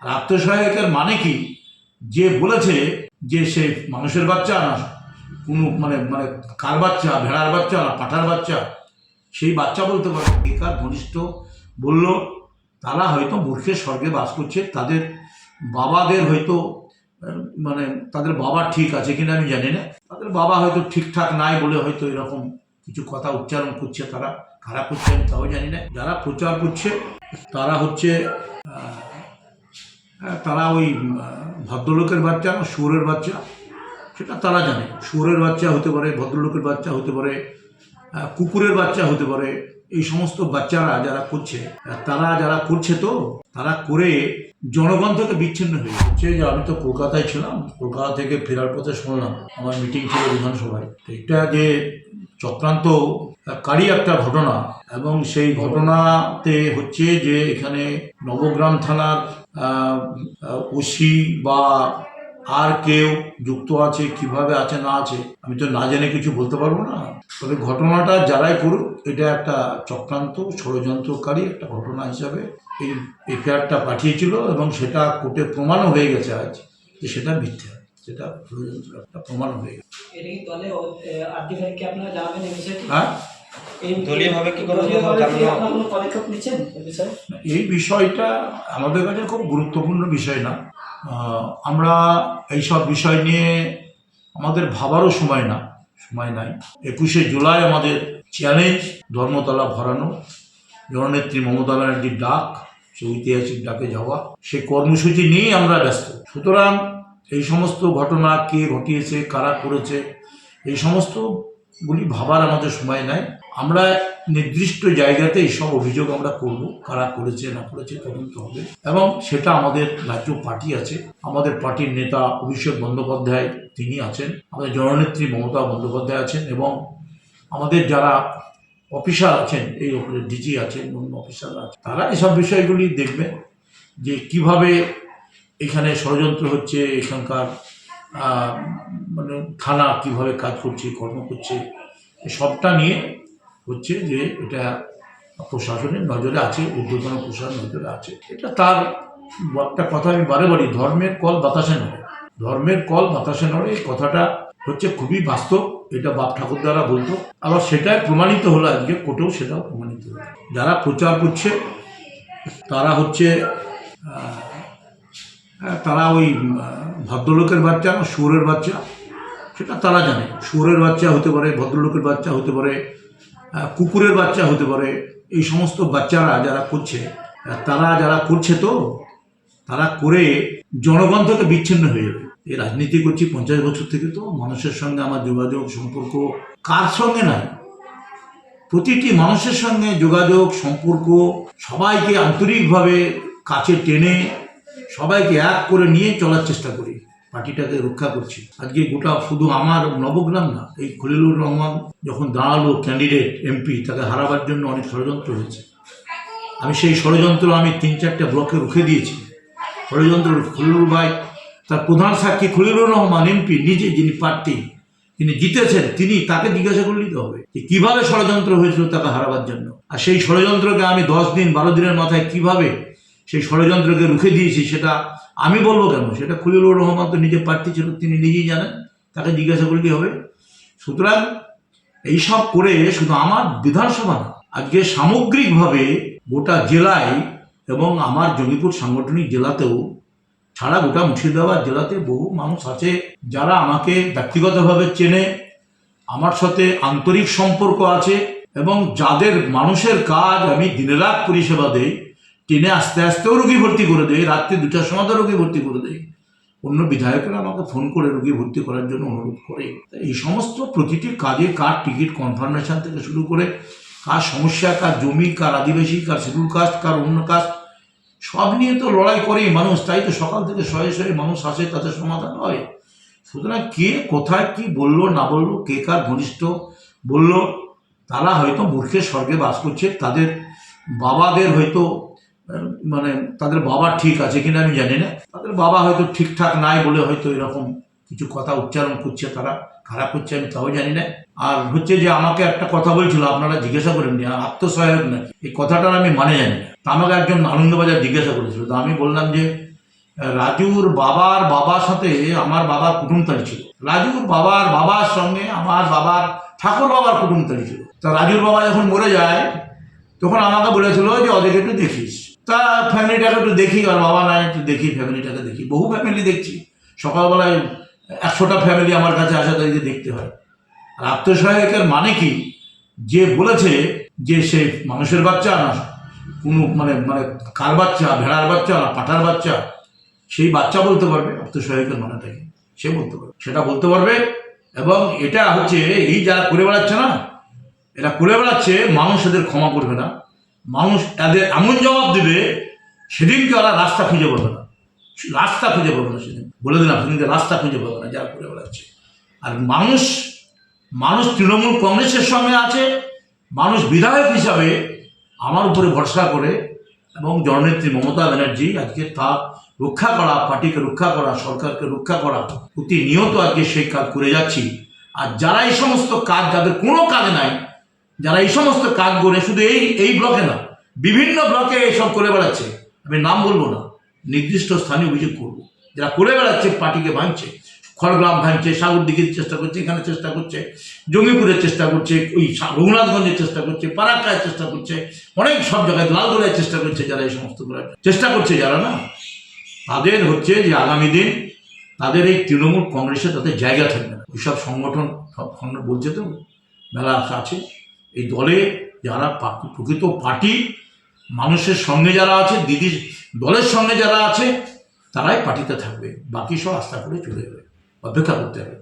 আর আত্মসহায়কের মানে কি? যে বলেছে যে সে মানুষের বাচ্চা না, কোনো মানে মানে কার বাচ্চা, ভেড়ার বাচ্চা না, পাঠার বাচ্চা, সেই বাচ্চা বলতে পারে। বেকার ঘনিষ্ঠ বলল, তারা হয়তো মূর্খের স্বর্গে বাস করছে, তাদের বাবাদের হয়তো মানে তাদের বাবা ঠিক আছে কিনা আমি জানি না। তাদের বাবা হয়তো ঠিকঠাক নাই বলে হয়তো এরকম কিছু কথা উচ্চারণ করছে তারা, খারাপ করছে আমি তাও জানি না। যারা প্রচার করছে, তারা হচ্ছে তারা ওই ভদ্রলোকের বাচ্চা না সুরের বাচ্চা? সেটা তারা জানে। সুরের বাচ্চা হতে পারে, ভদ্রলোকের বাচ্চা হতে পারে কুকুরের বাচ্চা হতে পারে, এই সমস্ত বাচ্চারা যারা করছে তারা যারা করছে তো, তারা করে জনগণ থেকে বিচ্ছিন্ন হয়ে যাচ্ছে। যে আমি তো কলকাতায় ছিলাম, কলকাতা থেকে ফেরার পথে শুনলাম, আমার মিটিং ছিল বিধানসভায়। তো এটা যে চক্রান্ত কারী একটা ঘটনা, এবং সেই ঘটনাতে হচ্ছে যে এখানে নবগ্রাম থানার ওসি বা আর কেউ যুক্ত আছে কীভাবে আছে না আছে আমি তো না জেনে কিছু বলতে পারব না। তবে ঘটনাটা যারাই করুক এটা একটা চক্রান্ত ষড়যন্ত্রকারী একটা ঘটনা হিসাবে এই এফআইআরটা পাঠিয়েছিল এবং সেটা কোর্টে প্রমাণও হয়ে গেছে আজ যে সেটা মিথ্যা সেটা ষড়যন্ত্র একটা প্রমাণ হয়ে গেছে। হ্যাঁ? দলীয়ভাবে কি কোনো পদক্ষেপ নিচ্ছেন এই বিষয়টা আমাদের কাছে খুব গুরুত্বপূর্ণ বিষয় না। আহ, আমরা এইসব বিষয় নিয়ে আমাদের ভাবারও সময় না সময় নাই। একুশে জুলাই আমাদের চ্যালেঞ্জ ধর্মতলা ভরানো। জননেত্রী মমতা ব্যানার্জির ডাক সে ঐতিহাসিক ডাকে যাওয়া। সে কর্মসূচি নিয়েই আমরা ব্যস্ত। সুতরাং এই সমস্ত ঘটনা কে ঘটিয়েছে কারা করেছে এই সমস্তগুলি ভাবার আমাদের সময় নাই। আমরা নির্দিষ্ট জায়গাতে এইসব অভিযোগ আমরা করব, কারা করেছে, না করেছে, তদন্ত হবে। এবং সেটা আমাদের রাজ্য পার্টি আছে। আমাদের পার্টির নেতা অভিষেক বন্দ্যোপাধ্যায় তিনি আছেন। আমাদের জননেত্রী মমতা বন্দ্যোপাধ্যায় আছেন এবং আমাদের যারা অফিসার আছেন, এই ওপরে ডিজি আছেন, অন্য অফিসার আছেন, তারা এসব বিষয়গুলি দেখবেন যে কীভাবে এখানে ষড়যন্ত্র হচ্ছে, এখানকার মানে থানা কীভাবে কাজ করছে, কর্ম করছে সবটা নিয়ে হচ্ছে যে এটা প্রশাসনের নজরে আছে, ঊর্ধ্বতন প্রশাসনের নজরে আছে। এটা তার একটা কথা আমি বারে বাড়ি ধর্মের কল বাতাসে নড়ে ধর্মের কল বাতাসে নড়ে এই কথাটা হচ্ছে খুবই বাস্তব, এটা বাপ ঠাকুর দ্বারা বলতো। আবার সেটাই প্রমাণিত হলো আজকে, কোর্টেও সেটাও প্রমাণিত হলো। যারা প্রচার করছে, তারা হচ্ছে তারা ওই ভদ্রলোকের বাচ্চা না সুরের বাচ্চা, সেটা তারা জানে। সুরের বাচ্চা হতে পারে, ভদ্রলোকের বাচ্চা হতে পারে কুকুরের বাচ্চা হতে পারে। এই সমস্ত বাচ্চারা যারা করছে তারা যারা করছে তো, তারা করে জনগণ থেকে বিচ্ছিন্ন হয়ে যাবে। এই রাজনীতি করছি পঞ্চাশ বছর থেকে তো, মানুষের সঙ্গে আমার যোগাযোগ সম্পর্ক কার সঙ্গে নাই? প্রতিটি মানুষের সঙ্গে যোগাযোগ, সম্পর্ক সবাইকে আন্তরিকভাবে কাছে টেনে, সবাইকে এক করে নিয়ে চলার চেষ্টা করি। পার্টিটাকে রক্ষা করছি। আজকে গোটা শুধু আমার নবগ্রাম না, এই খলিলুর রহমান যখন দাঁড়াল ক্যান্ডিডেট এমপি তাকে হারাবার জন্য অনেক ষড়যন্ত্র হয়েছে। আমি সেই ষড়যন্ত্র আমি তিন চারটে ব্লকে রুখে দিয়েছি। ষড়যন্ত্র খলিলুর ভাই, তার প্রধান সাক্ষী খলিলুর রহমান এমপি নিজে যিনি প্রার্থী, তিনি জিতেছেন, তিনি তাকে জিজ্ঞাসা করলেই তো হবে যে কীভাবে ষড়যন্ত্র হয়েছিল তাকে হারাবার জন্য। আর সেই ষড়যন্ত্রকে আমি দশ দিন, বারো দিনের মাথায় কীভাবে সেই ষড়যন্ত্রকে রুখে দিয়েছি সেটা আমি বলব কেন? সেটা খলিলুর রহমান তো নিজে প্রার্থী ছিল, তিনি নিজেই জানেন। তাকে জিজ্ঞাসা করলেই হবে? সুতরাং এইসব করে শুধু আমার বিধানসভা না, আজকে সামগ্রিকভাবে গোটা জেলায় এবং আমার জঙ্গিপুর সাংগঠনিক জেলাতেও ছাড়া গোটা মুর্শিদাবাদ জেলাতে বহু মানুষ আছে যারা আমাকে ব্যক্তিগতভাবে চেনে, আমার সাথে আন্তরিক সম্পর্ক আছে এবং যাদের মানুষের কাজ আমি দিনেরাত পরিষেবা দেই ট্রেনে আস্তে আস্তেও রুগী ভর্তি করে দেয়, রাত্রি দুটার সময় তো রুগী ভর্তি করে দেয়। অন্য বিধায়করা আমাকে ফোন করে রুগী ভর্তি করার জন্য অনুরোধ করে। এই সমস্ত প্রতিটি কাজে কার টিকিট কনফার্মেশন থেকে শুরু করে, কার সমস্যা, কার জমি, কার আদিবাসী, কার শিডিউল কাস্ট কার অন্য কাস্ট সব নিয়ে তো লড়াই করেই মানুষ। তাই তো সকাল থেকে শয়ে শয়ে মানুষ আসে, তাদের সমাধান হয়। সুতরাং কে কোথায় কি বলল, না বলল, কে কার ঘনিষ্ঠ বলল, তারা হয়তো মূর্খের স্বর্গে বাস করছে। তাদের বাবাদের হয়তো মানে তাদের বাবা ঠিক আছে কিনা আমি জানি না। তাদের বাবা হয়তো ঠিকঠাক নাই বলে হয়তো এরকম কিছু কথা উচ্চারণ করছে তারা, খারাপ করছে আমি তাও জানি না। আর হচ্ছে যে আমাকে একটা কথা বলছিল, আপনারা জিজ্ঞাসা করেননি আর আত্মসহায়ক নাকি? এই কথাটার আমি মানে জানি না। তা আমাকে একজন আনন্দবাজার জিজ্ঞাসা করেছিল। তো আমি বললাম যে রাজুর বাবার বাবার সাথে আমার বাবার কুটুমতালি ছিল। রাজুর বাবার বাবার সঙ্গে আমার বাবার ঠাকুর বাবার কুটুমতালি ছিল। তা রাজুর বাবা যখন মরে যায়, তখন আমাকে বলেছিল যে ওদেরকে একটু দেখিস। তা ফ্যামিলিটাকে একটু দেখি, আর বাবা নাই, একটু দেখি ফ্যামিলিটাকে দেখি। বহু ফ্যামিলি দেখছি। সকালবেলায় একশোটা ফ্যামিলি আমার কাছে আসা, তাদেরকে দেখতে হয়। আর আত্মসহায়কের মানে কি? যে বলেছে যে সে মানুষের বাচ্চা না, কোনো মানে মানে কার বাচ্চা, ভেড়ার বাচ্চা না, পাঠার বাচ্চা, সেই বাচ্চা বলতে পারবে, আত্মসহায়কের মানেটা কি? সে বলতে পারবে। সেটা বলতে পারবে, এবং এটা হচ্ছে, এই যারা করে বেড়াচ্ছে না, এরা করে বেড়াচ্ছে, মানুষ এদের ক্ষমা করবে না। মানুষ এদের এমন জবাব দেবে, সেদিনকে ওরা রাস্তা খুঁজে পাবে না। রাস্তা খুঁজে পাবে না সেদিন। বলে দিলাম, সেদিনকে রাস্তা খুঁজে পাবে না, যারা করে বেড়াচ্ছে। আর মানুষ মানুষ তৃণমূল কংগ্রেসের সঙ্গে আছে, মানুষ বিধায়ক হিসাবে আমার উপরে ভরসা করে এবং জননেত্রী মমতা ব্যানার্জি আজকে তা রক্ষা করা, পার্টিকে রক্ষা করা, সরকারকে রক্ষা করা, প্রতিনিয়ত আজকে সেই কাজ করে যাচ্ছি। আর যারা এই সমস্ত কাজ, যাদের কোনো কাজ নাই যারা এই সমস্ত কাজ করে শুধু এই এই ব্লকে না, বিভিন্ন ব্লকে এইসব করে বেড়াচ্ছে। আমি নাম বলব না, নির্দিষ্ট স্থানে অভিযোগ করব। যারা করে বেড়াচ্ছে, পার্টিকে ভাঙছে, খড়গ্রাম ভাঙছে, সাগরদিঘির চেষ্টা করছে, এখানে চেষ্টা করছে, জঙ্গিপুরের চেষ্টা করছে, ওই রঘুনাথগঞ্জের চেষ্টা করছে পারাক্কায় চেষ্টা করছে, অনেক সব জায়গায় লালগোলায় চেষ্টা করছে যারা এই সমস্ত করার চেষ্টা করছে যারা না, তাদের হচ্ছে যে আগামী দিন তাদের এই তৃণমূল কংগ্রেসে তাদের জায়গা থাকবে না। ওইসব সংগঠন সব বলছে তো, মেলা আছে। এই দলে যারা প্রকৃত পার্টি, মানুষের সঙ্গে যারা আছে, দিদির দলের সঙ্গে যারা আছে, তারাই পার্টিতে থাকবে। বাকি সব আস্থা করে চলে যাবে, অপেক্ষা করতে হবে।